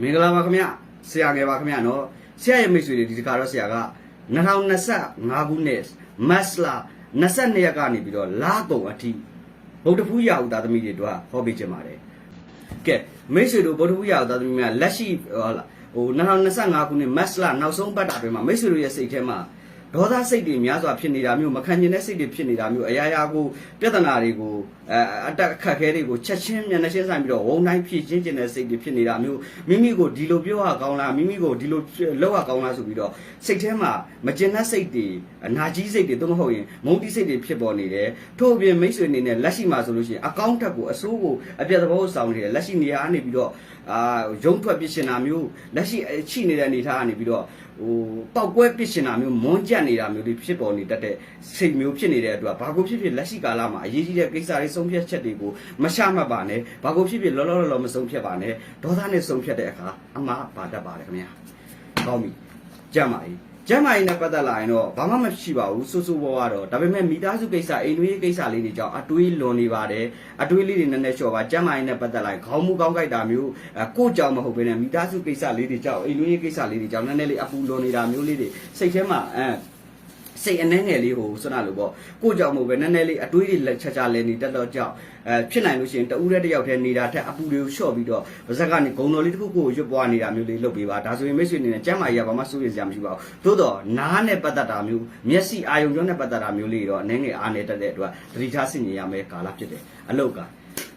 မင်္ဂလာပါခင်ဗျဆရာငယ်ပါခင်ဗျနော်ဆရာရဲ့မိတ်ဆွေတွေဒီတခါတော့ဆရာက2025ခုနှစ်မတ်လ22ရက်ကနေပြီးတော့လာကုံအထိဗုဒ္ဓဖူးရာဟုသားသမီးတွေတို့ဟောပေးကြပါတယ်ကဲမိတ်ဆွေတို့ဗုဒ္ဓဖူးရာဟုသားသမီးများလက်ရှိဟောလာဟို2025ခုနှစ်မတ်လနောက်ဆုံးပတ်တာတွေမှာမိတ်ဆွေတို့ရဲ့စိတ်ထဲမှာ ဒေါသစိတ်တွေများစွာဖြစ်နေတာမျိုးမခံကျင်တဲ့စိတ်တွေဖြစ်နေတာမျိုးအရာရာကိုပြဿနာတွေကိုအဲအတက်အခက်အခဲတွေကိုချက်ချင်းမျက်နှာချင်းဆိုင်ပြီးတော့ဝုံတိုင်းဖြည့်ချင်းကျင်တဲ့စိတ်တွေဖြစ်နေတာမျိုးမိမိကိုဒီလိုပြောရကောင်းလားမိမိကိုဒီလိုလောက်ရကောင်းလားဆိုပြီးတော့စိတ်ထဲမှာမကျင်တဲ့စိတ်တွေအနာကြီးစိတ်တွေသို့မဟုတ်ရင်မုန်းတိစိတ်တွေဖြစ်ပေါ်နေတယ်ထို့အပြင်မိတ်ဆွေအနေနဲ့လက်ရှိမှာဆိုလို့ရှိရင်အကောင့်တက်ကိုအစိုးကိုအပြတ်သဘောဆောင်နေတယ်လက်ရှိနေရာကနေပြီးတော့ အာရုံထွက်ပြစ်ရှင်တာမျိုးလက်ရှိချိနေတဲ့အနေထားကနေပြီးတော့ဟိုပောက်ကွဲပြစ်ရှင်တာမျိုးမွန်းကြက်နေတာမျိုးတွေဖြစ်ပေါ်နေတတ်တဲ့စိတ်မျိုးဖြစ်နေတဲ့အတွက်ဘာကိုဖြစ်ဖြစ်လက်ရှိကာလမှာအရေးကြီးတဲ့ကိစ္စတွေဆုံးဖြတ်ချက်တွေကိုမရှမှတ်ပါနဲ့ဘာကိုဖြစ်ဖြစ်လောလောလောလောမဆုံးဖြတ်ပါနဲ့ဒေါသနဲ့ဆုံးဖြတ်တဲ့အခါအမှားပါတတ်ပါတယ်ခင်ဗျာကောင်းပြီကြမ်းပါ၏ ကျမ်းမာရေးနဲ့ပတ်သက်လာရင်တော့ဘာမှမရှိပါဘူးစူးစူးပေါ်ကတော့ဒါပေမဲ့မိသားစုကိစ္စအိမ်တွင်းကိစ္စလေးတွေကြောင့်အတွေးလွန်နေပါတယ်အတွေးလေးတွေနည်းနည်းလျှော့ပါကျမ်းမာရေးနဲ့ပတ်သက်လာရင်ခေါင်းမူကောင်းကြိုက်တာမျိုးအဲကိုယ့်ကြောင့်မဟုတ်ဘဲနဲ့မိသားစုကိစ္စလေးတွေကြောင့်အိမ်တွင်းကိစ္စလေးတွေကြောင့်နည်းနည်းလေးအပူလွန်နေတာမျိုးလေးတွေစိတ်ထဲမှာအဲ စိတ်အနှဲငယ်လေးဟိုဆွနာလို့ပေါ့ကိုယ့်ကြောင့်မဟုတ်ပဲနည်းနည်းလေးအတွေးတွေလက်ချာချာလဲနေတတ်တော့ကြောင့်အဲဖြစ်နိုင်လို့ရှိရင်တဦးတည်းတစ်ယောက်တည်းနေတာထက်အပူတွေကိုလျှော့ပြီးတော့ဗဇက်ကနေဂုံတော်လေးတစ်ခုကိုရွတ်ပွားနေတာမျိုးလေးလုပ်ပေးပါဒါဆိုရင်မိတ်ဆွေအနေနဲ့ကျမ်းမာရေးကဘာမှစိုးရိမ်စရာမရှိပါဘူးသို့တော့နားနဲ့ပတ်သက်တာမျိုးမျက်စိအာယုံကြောနဲ့ပတ်သက်တာမျိုးလေးတော့အနေငယ်အားနေတတ်တဲ့အတွက်သတိထားဆင်ခြင်ရမယ်ကာလဖြစ်တယ်အလောက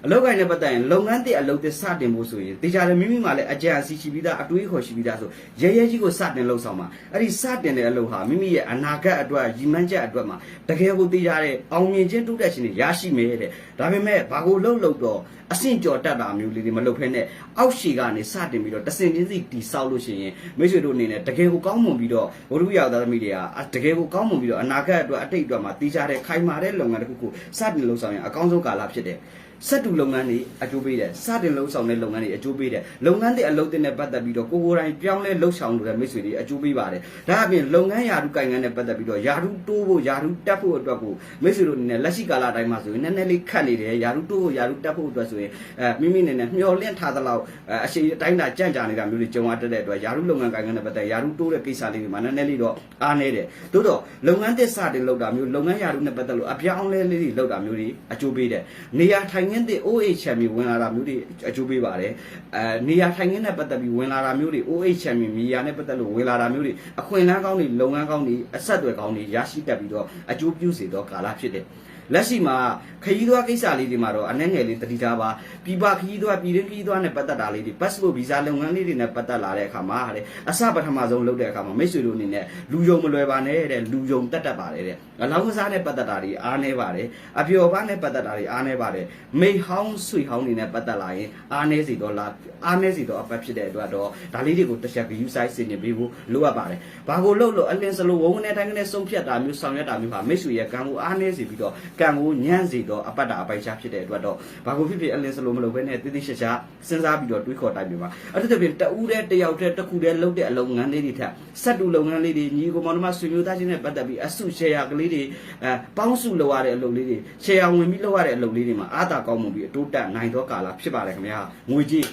အလောက်ကိုင်းနဲ့ပတ်သက်ရင်လုပ်ငန်းတစ်အလုပ်တစ်စတင်ဖို့ဆိုရင်တေချာတယ်မိမိမှလည်းအကြံအစီရှိပြီးသားအတွေးခေါ်ရှိပြီးသားဆိုရဲရဲကြီးကိုစတင်လှုပ်ဆောင်မှာအဲ့ဒီစတင်တဲ့အလုပ်ဟာမိမိရဲ့အနာဂတ်အတွက်ရည်မှန်းချက်အတွက်မှာတကယ်ကိုတေချာတဲ့အောင်မြင်ခြင်းတိုးတက်ခြင်းတွေရရှိမယ်တဲ့ဒါပေမဲ့ဘာကိုလှုပ်လှုပ်တော့အဆင့်ကျော်တက်တာမျိုးလေးတွေမလုပ်ဖဲနဲ့အောက်ရှည်ကနေစတင်ပြီးတော့တဆင်ချင်းစီတီဆောက်လို့ရှိရင်မိတ်ဆွေတို့အနေနဲ့တကယ်ကိုကောင်းမွန်ပြီးတော့ဘုရုရောက်သားသမီးတွေကတကယ်ကိုကောင်းမွန်ပြီးတော့အနာဂတ်အတွက်အတိတ်အတွက်မှာတေချာတဲ့ခိုင်မာတဲ့လုပ်ငန်းတစ်ခုခုစတင်လှုပ်ဆောင်ရင်အကောင်းဆုံးကာလဖြစ်တယ် စက်တူလုပ်ငန်းတွေအကျိုးပေးတယ်စတင်လှုပ်ဆောင်တဲ့လုပ်ငန်းတွေအကျိုးပေးတယ်လုပ်ငန်းတွေအလုပ်တင်နဲ့ပတ်သက်ပြီးတော့ကိုကိုယ်တိုင်ပြောင်းလဲလှုပ်ဆောင်လို့တဲ့မိတ်ဆွေတွေအကျိုးပေးပါတယ်ဒါအပြင်လုပ်ငန်းယာရုကိုင်ငန်းနဲ့ပတ်သက်ပြီးတော့ယာရုတိုးဖို့ယာရုတက်ဖို့အတွက်ကိုမိတ်ဆွေတို့အနေနဲ့လက်ရှိကာလတိုင်းမှာဆိုရင်နည်းနည်းလေးခတ်နေတယ်ယာရုတိုးဖို့ယာရုတက်ဖို့အတွက်ဆိုရင်အဲမိမိအနေနဲ့မျှော်လင့်ထားသလောက်အရှိအတိုင်းတာကြံ့ကြာနေတာမျိုးတွေကြုံရတတ်တဲ့အတွက်ယာရုလုပ်ငန်းကိုင်ငန်းနဲ့ပတ်သက်ယာရုတိုးတဲ့ကိစ္စလေးတွေမှာနည်းနည်းလေးတော့အားနေတယ်သို့တော့လုပ်ငန်းတစ်စတင်လုပ်တာမျိုးလုပ်ငန်းယာရုနဲ့ပတ်သက်လို့အပြောင်းလဲလေးတွေလုပ်တာမျိုးတွေအကျိုးပေးတယ်နေရာထိုင်ခင်းတဲ့ OH ချန်ပီဝင်လာတာမျိုးတွေအကျိုးပေးပါတယ်အဲနေရာထိုင်ခင်းနဲ့ပတ်သက်ပြီးဝင်လာတာမျိုးတွေ OH ချန်ပီမြေယာနဲ့ပတ်သက်လို့ဝင်လာတာမျိုးတွေအခွင့်အလမ်းကောင်းတွေလုပ်ငန်းကောင်းတွေအဆက်အသွယ်ကောင်းတွေရရှိတတ်ပြီးတော့အကျိုးပြုစေတော့ကာလဖြစ်တယ် လက်ရှိမှာခရီးသွားကိစ္စလေးတွေမှာတော့အနှဲငယ်လေးတတိထားပါပြည်ပခရီးသွားပြည်တွင်းခရီးသွားနဲ့ပတ်သက်တာလေးတွေ passport visa လုပ်ငန်းလေးတွေနဲ့ပတ်သက်လာတဲ့အခါမှာတဲ့အစပထမဆုံးလုပ်တဲ့အခါမှာမိတ်ဆွေတို့အနေနဲ့လူယုံမလွယ်ပါနဲ့တဲ့လူယုံတက်တတ်ပါတယ်တဲ့အလောင်းကစားနဲ့ပတ်သက်တာတွေအားနေပါတယ်အပျော်ပါနဲ့ပတ်သက်တာတွေအားနေပါတယ်မိဟောင်းဆွေဟောင်းတွေနဲ့ပတ်သက်လာရင်အားနေစီတော့လားအားနေစီတော့အပတ်ဖြစ်တဲ့အတွက်တော့ဒါလေးတွေကိုတစ်ချက် view size စင်နေပေးဖို့လိုအပ်ပါတယ်ဘာကိုလုပ်လို့အလင်းစလိုဝုန်းနဲ့တိုင်းနဲ့ဆုံးဖြတ်တာမျိုးဆောင်ရွက်တာမျိုးဟာမိတ်ဆွေရဲ့ကံကိုအားနေစီပြီးတော့ကံကိုညံ့စီတော့အပတ်တာအပိုက်ချဖြစ်တဲ့အတွက်တော့ဘာကိုဖြစ်ဖြစ်အလင်းစလိုမလုပ်ဘဲနဲ့တိတိကျကျစဉ်းစားပြီးတော့တွေးခေါ်တိုင်းပြပါအဲ့ဒါတပြင်တဦးတည်းတယောက်တည်းတစ်ခုတည်းလုပ်တဲ့အလုပ်ငန်းလေးတွေထက်စက်တူလုပ်ငန်းလေးတွေညီကိုမောင်နှမဆွေမျိုးသားချင်းနဲ့ပတ်သက်ပြီးအစုရှယ်ယာကလေးတွေအဲပေါင်းစုလုပ်ရတဲ့အလုပ်လေးတွေရှယ်ယာဝင်ပြီးလုပ်ရတဲ့အလုပ်လေးတွေမှာအားသာကောင်းမှုပြီးအတိုးတက်နိုင်သောကာလဖြစ်ပါတယ်ခင်ဗျာငွေကြီး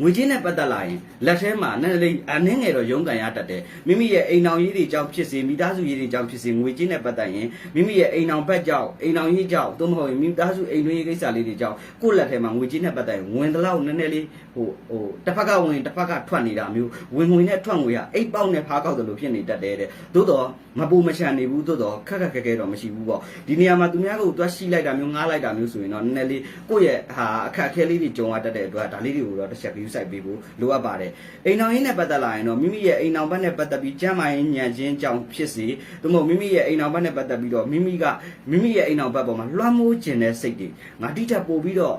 ငွေချင်းနဲ့ပတ်သက်လာရင်လက်ထဲမှာနည်းနည်းလေးအနှင်းငယ်တော့ရုန်းကန်ရတတ်တယ်မိမိရဲ့အိမ်အောင်ရေးတွေကြောင့်ဖြစ်စေမိသားစုရေးတွေကြောင့်ဖြစ်စေငွေချင်းနဲ့ပတ်သက်ရင်မိမိရဲ့အိမ်အောင်ဘက်ကြောင့်အိမ်အောင်ရေးကြောင့်သို့မဟုတ်ရင်မိသားစုအိမ်တွင်းရေးကိစ္စလေးတွေကြောင့်ကိုယ့်လက်ထဲမှာငွေချင်းနဲ့ပတ်သက်ရင်ဝင်တဲ့လောက်နည်းနည်းလေးဟိုဟိုတစ်ဖက်ကဝင်တစ်ဖက်ကထွက်နေတာမျိုးဝင်ငွေနဲ့ထွက်ငွေကအိတ်ပေါက်နဲ့ဖားကောက်တယ်လို့ဖြစ်နေတတ်တယ်တဲ့သို့တော့မပူမချန်နေဘူးသို့တော့ခက်ခက်ခဲခဲတော့မရှိဘူးပေါ့ဒီနေရာမှာသူများကိုတွားရှိလိုက်တာမျိုးငားလိုက်တာမျိုးဆိုရင်တော့နည်းနည်းလေးကိုယ့်ရဲ့ဟာအခက်အခဲလေးတွေကြုံရတတ်တဲ့အတွက်ဒါလေးတွေကိုတော့တစ်ချက် view site ပေးဖို့လိုအပ်ပါတယ်အိမ်အောင်ရင်းနဲ့ပတ်သက်လာရင်တော့မိမိရဲ့အိမ်အောင်ဘက်နဲ့ပတ်သက်ပြီးကျမ်းမာရေးညံခြင်းကြောင့်ဖြစ်စေသို့မဟုတ်မိမိရဲ့အိမ်အောင်ဘက်နဲ့ပတ်သက်ပြီးတော့မိမိကမိမိရဲ့အိမ်အောင်ဘက်ပေါ်မှာလွှမ်းမိုးခြင်းတဲ့စိတ်တွေငါတိတက်ပို့ပြီးတော့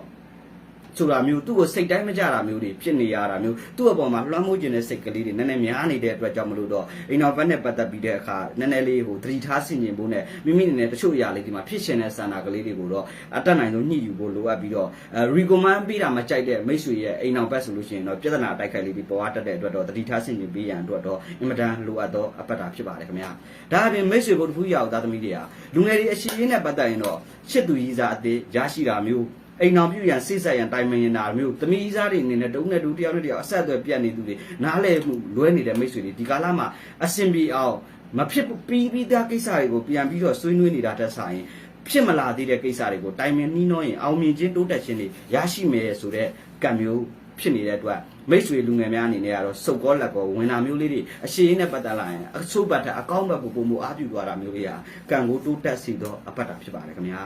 ဆိုတာမျိုးသူ့ကိုစိတ်တိုင်းမကြတာမျိုးတွေဖြစ်နေရတာမျိုးသူ့အပေါ်မှာလွှမ်းမိုးခြင်းတဲ့စိတ်ကလေးတွေနည်းနည်းများနေတဲ့အတွက်ကြောင့်မလို့တော့အိမ်တော်ဘက်နဲ့ပတ်သက်ပြီးတဲ့အခါနည်းနည်းလေးဟိုသတိထားဆင်ခြင်ဖို့နဲ့မိမိအနေနဲ့တချို့အရာလေးဒီမှာဖြစ်ရှင်တဲ့စန္ဒာကလေးတွေကိုတော့အတက်နိုင်ဆုံးညှိယူဖို့လိုအပ်ပြီးတော့အဲ recommend ပေးတာမကြိုက်တဲ့မိတ်ဆွေရဲ့အိမ်တော်ဘက်ဆိုလို့ရှိရင်တော့ပြဿနာတိုက်ခိုက်လေးတွေပေါ်အပ်တတ်တဲ့အတွက်တော့သတိထားဆင်ခြင်ပေးရန်အတွက်တော့အင်မတန်လိုအပ်သောအပတ်တာဖြစ်ပါတယ်ခင်ဗျာဒါအပြင်မိတ်ဆွေဘုဒ္ဓဖူးရောက်သားသမီးတွေကလူငယ်တွေအရှိရင်းနဲ့ပတ်သက်ရင်တော့ချစ်သူကြီးစားအသေးရရှိတာမျိုးအိမ်အောင်ပြုရန်စိတ်ဆက်ရန်တိုင်မင်ရင်တာမျိုးသမီးစားတွေအနေနဲ့တုံးနဲ့တူတယောက်နဲ့တယောက်အဆက်အသွယ်ပြတ်နေသူတွေနားလဲမှုလွဲနေတဲ့မိတ်ဆွေတွေဒီကာလမှာအဆင်ပြေအောင်မဖြစ်ပြီးပြီးသားကိစ္စတွေကိုပြန်ပြီးတော့ဆွေးနွေးနေတာတက်ဆိုင်ဖြစ်မလာသေးတဲ့ကိစ္စတွေကိုတိုင်မင်နှီးနှောရင်အောင်မြင်ခြင်းတိုးတက်ခြင်းတွေရရှိမယ်ဆိုတဲ့ကံမျိုးဖြစ်နေတဲ့အတွက်မိတ်ဆွေလူငယ်များအနေနဲ့ကတော့စုပ်ကောလက်ကောဝင်တာမျိုးလေးတွေအရှိန်နဲ့ပတ်သက်လာရင်အချို့ဘက်ထက်အကောင်းဘက်ကိုပုံမအားပြုသွားတာမျိုးလေးဟာကံကိုတိုးတက်စေသောအပတ်တာဖြစ်ပါတယ်ခင်ဗျာ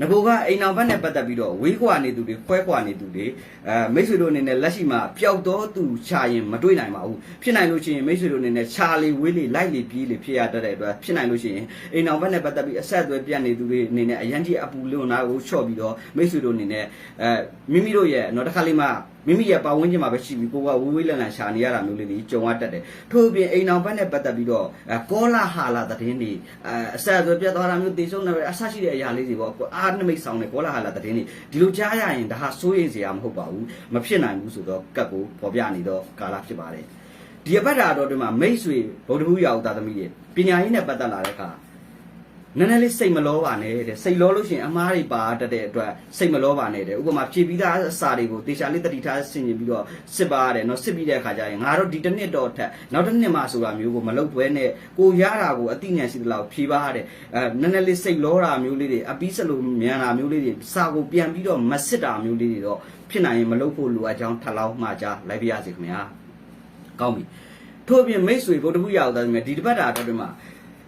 ငကိုကအိမ်အောင်ဘက်နဲ့ပတ်သက်ပြီးတော့ဝေးကွာနေသူတွေခွဲကွာနေသူတွေအဲမိတ်ဆွေတို့အနေနဲ့လက်ရှိမှာပျောက်တော့သူခြာရင်မတွေ့နိုင်ပါဘူးဖြစ်နိုင်လို့ရှိရင်မိတ်ဆွေတို့အနေနဲ့ခြာလေဝေးလေလိုက်လေပြေးလေဖြစ်ရတတ်တဲ့အတွက်ဖြစ်နိုင်လို့ရှိရင်အိမ်အောင်ဘက်နဲ့ပတ်သက်ပြီးအဆက်အသွယ်ပြတ်နေသူတွေအနေနဲ့အရန်ကြီးအပူလွန်နာကိုချော့ပြီးတော့မိတ်ဆွေတို့အနေနဲ့အဲမိမိတို့ရဲ့တော့တစ်ခါလေးမှ မိမိရဲ့ပတ်ဝန်းကျင်မှာပဲရှိပြီးကိုကဝေးဝေးလန်လန်ရှာနေရတာမျိုးလေးတွေကြုံရတတ်တယ်ထို့အပြင်အိမ်အောင်ဘက်နဲ့ပတ်သက်ပြီးတော့အဲကောလာဟာလာသတင်းတွေအဲအဆက်အသွယ်ပြတ်သွားတာမျိုးတေဆုံးနေပဲအဆရှိတဲ့အရာလေးတွေပေါ့အားနမိတ်ဆောင်တဲ့ကောလာဟာလာသတင်းတွေဒီလိုကြားရရင်ဒါဟာစိုးရိမ်စရာမဟုတ်ပါဘူးမဖြစ်နိုင်ဘူးဆိုတော့ကတ်ကိုပေါ်ပြနေတော့ကာလဖြစ်ပါတယ်ဒီအပတ်တာတော့ဒီမှာမိတ်ဆွေဗုဒ္ဓဘူးရာဥသားသမီးတွေပညာရေးနဲ့ပတ်သက်လာတဲ့အခါ နည်းနည်းလေးစိတ်မလောပါနဲ့တဲ့စိတ်လောလို့ရှိရင်အမားတွေပါတတ်တဲ့အတွက်စိတ်မလောပါနဲ့တဲ့ဥပမာဖြည့်ပြီးသားအစာတွေကိုတေချာလေးတတိထားဆင်ကျင်ပြီးတော့စစ်ပါရတယ်နော်စစ်ပြီးတဲ့အခါကျရင်ငါတို့ဒီတစ်နှစ်တော့ထက်နောက်တစ်နှစ်မှဆိုတာမျိုးကိုမလုပ်ဘဲနဲ့ကိုရတာကိုအတိညာရှိသလောက်ဖြည့်ပါရတယ်အဲနည်းနည်းလေးစိတ်လောတာမျိုးလေးတွေအပီးစလိုမြန်တာမျိုးလေးတွေစာကိုပြန်ပြီးတော့မစစ်တာမျိုးလေးတွေတော့ဖြစ်နိုင်ရင်မလုပ်ဖို့လိုအပ်ကြောင်းထပ်လောင်းမှကြားလိုက်ပါရစေခင်ဗျာကောင်းပြီထို့အပြင်မိတ်ဆွေဗုဒ္ဓဘူးရောက်သားတွေဒီတစ်ပတ်တာအတွက်မှာ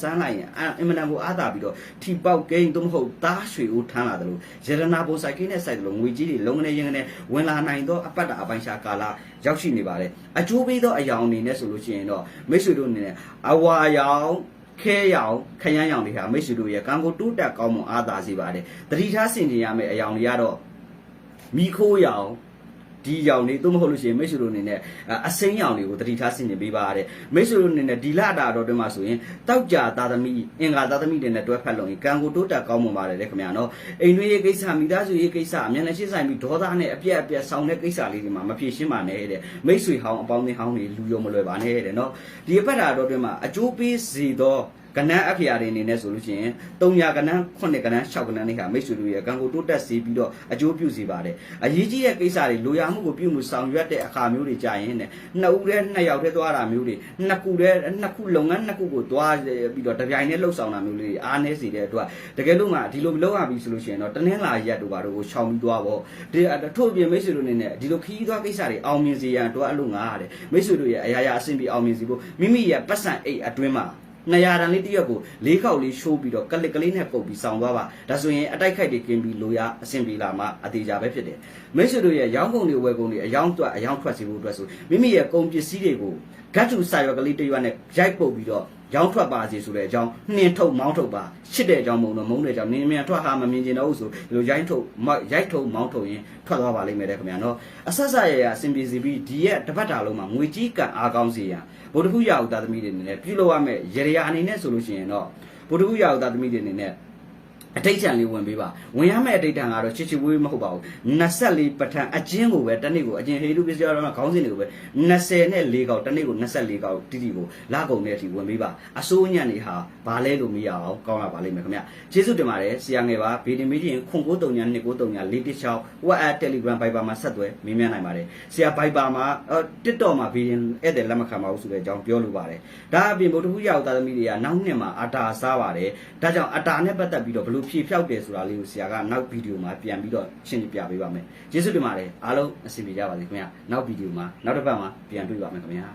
ဆန်းလိုက်ရင်အင်မတန်ကိုအားသာပြီးတော့ထီပေါက်ကိန်းသို့မဟုတ်သားရွှေဦးထမ်းလာတယ်လို့ရတနာဘိုဆိုင်ကိန်းနဲ့ဆိုင်တယ်လို့ငွေကြီးတွေလုံးငနေရင်ငနေဝင်လာနိုင်သောအပတ်တာအပိုင်းရှာကာလရောက်ရှိနေပါတယ်အကျိုးပေးသောအယောင်အနေနဲ့ဆိုလို့ရှိရင်တော့မိတ်ဆွေတို့အနေနဲ့အဝါရောင်ခဲရောင်ခရမ်းရောင်တွေဟာမိတ်ဆွေတို့ရဲ့ကံကိုတိုးတက်ကောင်းမွန်အားသာစေပါတယ်တတိထားဆင်ကျင်ရမယ့်အယောင်တွေကတော့မိခိုးရောင် ဒီရောင်တွေသို့မဟုတ်လို့ရှိရင်မိတ်ဆွေတို့အနေနဲ့အစိမ်းရောင်တွေကိုတတိထားဆင်ကျင်ပေးပါရတဲ့မိတ်ဆွေတို့အနေနဲ့ဒီလတာတော်တွင်မှာဆိုရင်တောက်ကြသားသမီးအင်္ဂါသားသမီးတွေနဲ့တွဲဖက်လို့ရင်ကံကိုတိုးတက်ကောင်းမွန်ပါတယ်လေခင်ဗျာနော်အိမ်တွင်းရေးကိစ္စမိသားစုရေးကိစ္စအမြန်နဲ့ရှင်းဆိုင်ပြီးဒေါသနဲ့အပြက်အပြက်ဆောင်တဲ့ကိစ္စလေးတွေမှာမဖြေရှင်းပါနဲ့တဲ့မိတ်ဆွေဟောင်းအပေါင်းအသင်းဟောင်းတွေလူရောမလွယ်ပါနဲ့တဲ့နော်ဒီအပတ်တာတော်တွင်မှာအကျိုးပေးစေသော ကနန်းအဖျာတွေအနေနဲ့ဆိုလို့ရှိရင်300ကနန်း9ကနန်း6ကနန်းတွေဟာမိတ်ဆွေတို့ရဲ့ကံကိုတိုးတက်စေပြီးတော့အကျိုးပြုစေပါတယ်အရေးကြီးတဲ့ကိစ္စတွေလိုရာမှုကိုပြုမှုဆောင်ရွက်တဲ့အခါမျိုးတွေကြာရင်နဲ့နှစ်ဦးတည်းနှစ်ယောက်တည်းသွားတာမျိုးတွေနှစ်ခုတည်းနှစ်ခုလုပ်ငန်းနှစ်ခုကိုသွားပြီးတော့တပြိုင်တည်းလှုပ်ဆောင်တာမျိုးလေးတွေအားနည်းစေတဲ့အတွက်တကယ်လို့မှဒီလိုလုပ်ရပြီဆိုလို့ရှိရင်တော့တနင်္လာရက်တို့ဘာတို့ကိုခြောက်ပြီးသွားပေါ့ဒီထို့အပြင်မိတ်ဆွေတို့အနေနဲ့ဒီလိုခီးသွားကိစ္စတွေအောင်မြင်စေရန်တော့အလို့ငါရတယ်မိတ်ဆွေတို့ရဲ့အရာရာအဆင်ပြေအောင်မြင်စေဖို့မိမိရဲ့ပတ်စံအိတ်အတွင်းမှာ 200တန်လေးတစ်ရက်ကို၄ခေါက်လေးရှိုးပြီးတော့ကလစ်ကလေးနဲ့ပုတ်ပြီးဆောင်းသွားပါဒါဆိုရင်အတိုက်ခိုက်တွေကင်းပြီးလိုရအဆင်ပြေလာမှအသေးကြပဲဖြစ်တယ်မိတ်ဆွေတို့ရဲ့ရောင်းကုန်တွေဝယ်ကုန်တွေအယောင်းတွက်အယောင်းထွက်စီဖို့အတွက်ဆိုမိမိရဲ့ကုန်ပစ္စည်းတွေကိုဂတ်တူစာရွက်ကလေးတစ်ရွက်နဲ့ရိုက်ပုတ်ပြီးတော့ ရောင်းထွက်ပါစေဆိုတဲ့အကြောင်းနှင်းထုတ်မောင်းထုတ်ပါရှစ်တဲ့အကြောင်းမုံတော့မုံတဲ့အကြောင်းနင်းမြန်ထွက်ဟာမမြင်ကျင်တော့ဘူးဆိုဒီလိုရိုင်းထုတ်ရိုက်ထုတ်မောင်းထုတ်ရင်ထွက်သွားပါလိမ့်မယ်တဲ့ခင်ဗျာနော်အဆက်ဆက်ရရအဆင်ပြေစီပြီးဒီရဲ့တပတ်တာလုံးမှာငွေကြီးကန်အားကောင်းစေရန်ဗုဒ္ဓခုရအောင်သားသမီးတွေအနေနဲ့ပြုလုပ်ရမယ့်ရရအနေနဲ့ဆိုလို့ရှိရင်တော့ဗုဒ္ဓခုရအောင်သားသမီးတွေအနေနဲ့ အတိတ်ချံလေးဝင်ပေးပါဝင်ရမယ့်အတိတ်တန်ကတော့ချစ်ချစ်ဝေးမဟုတ်ပါဘူး24ပဋ္ဌာန်းအကျဉ်းကိုပဲတစ်နေ့ကိုအကျဉ်းဟေတုပစ္စည်းတော်မှာခေါင်းစဉ်တွေကိုပဲ20နဲ့4កောက်တစ်နေ့ကို24កောက်တိတိကိုလာကုန်တဲ့အထိဝင်ပေးပါအစိုးညံ့နေဟာဘာလဲလို့မရအောင်ကောင်းလာပါလိမ့်မယ်ခင်ဗျကျေးဇူးတင်ပါတယ်ဆရာငယ်ပါဗီဒီမေးချင်းခွန်93ည293ည416 WhatsApp Telegram Viber မှာဆက်သွယ်မေးမြန်းနိုင်ပါတယ်ဆရာ Viber မှာ TikTok မှာဗီဒီဧည့်သည်လက်မခံပါဘူးဆိုတဲ့အကြောင်းပြောလိုပါတယ်ဒါအပြင်ဗုဒ္ဓဟူးရောက်သားသမီးတွေကနောက်နှစ်မှာအတာစားပါတယ်ဒါကြောင့်အတာနဲ့ပတ်သက်ပြီးတော့ဘလို့ဖြည့်ဖြောက်တယ်ဆိုတာလေးကိုဆရာကနောက်ဗီဒီယိုမှာပြန်ပြီးတော့ရှင်းပြပေးပါမယ်ကျေးဇူးတင်ပါတယ်အားလုံးအဆင်ပြေကြပါစေခင်ဗျာနောက်ဗီဒီယိုမှာနောက်တစ်ပတ်မှာပြန်တွေ့ပါမယ်ခင်ဗျာ